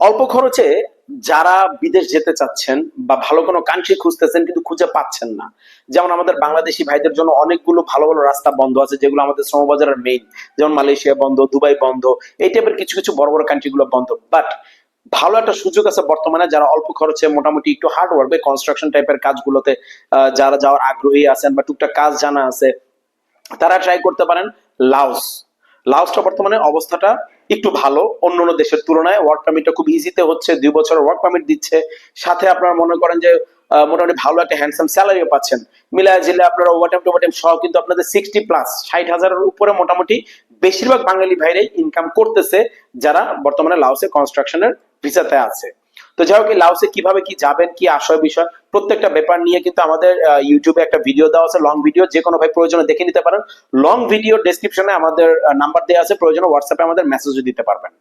অল্প খরচে যারা বিদেশ যেতে চাচ্ছেন বা ভালো কোনো কান্ট্রি খুঁজতেছেন কিন্তু খুঁজে পাচ্ছেন না। যেমন আমাদের বাংলাদেশি ভাইদের জন্য অনেকগুলো ভালো ভালো রাস্তা বন্ধ আছে, যেগুলো আমাদের শ্রমবাজারের মেইন যেমন মালয়েশিয়া বন্ধ, দুবাই বন্ধ, এই টাইপের কিছু কিছু বড় বড় কান্ট্রিগুলো বন্ধ। বাট ভালো একটা সুযোগ আছে বর্তমানে যারা অল্প খরচে মোটামুটি একটু হার্ড ওয়ার্ক বা কনস্ট্রাকশন টাইপের কাজগুলোতে যারা যাওয়ার আগ্রহী আছেন বা টুকটাক কাজ জানা আছে, তারা ট্রাই করতে পারেন লাউস লাওসটা বর্তমানে অবস্থাটা একটু ভালো। অন্য অন্য দেশের তুলনায় ওয়ার্ক পারমিটটা খুব ইজিতে হচ্ছে, দুই বছর ওয়ার্ক পারমিট দিচ্ছে। সাথে আপনারা মনে করেন যে মোটামুটি ভালো একটা হ্যান্ডসাম স্যালারিও পাচ্ছেন। মিলায় জেলে আপনারা ওভারটাইম টোভারটাইম সহ কিন্তু আপনাদের সিক্সটি প্লাস ষাট হাজারের উপরে মোটামুটি বেশিরভাগ বাঙালি ভাইরাই ইনকাম করতেছে, যারা বর্তমানে লাউসে কনস্ট্রাকশনের ভিসাতে আছে। তো যাই হোক লাউসে কীভাবে কি যাবেন, কি আশয় বিষয়, প্রত্যেকটা ব্যাপার নিয়ে কিন্তু আমাদের ইউটিউবে একটা ভিডিও দেওয়া আছে লং ভিডিও যে কোনো ভাই প্রয়োজনে দেখে নিতে পারেন। লং ভিডিও ডেসক্রিপশনে আমাদের নাম্বার দেওয়া আছে, প্রয়োজনে হোয়াটসঅ্যাপে আমাদের মেসেজও দিতে পারবেন।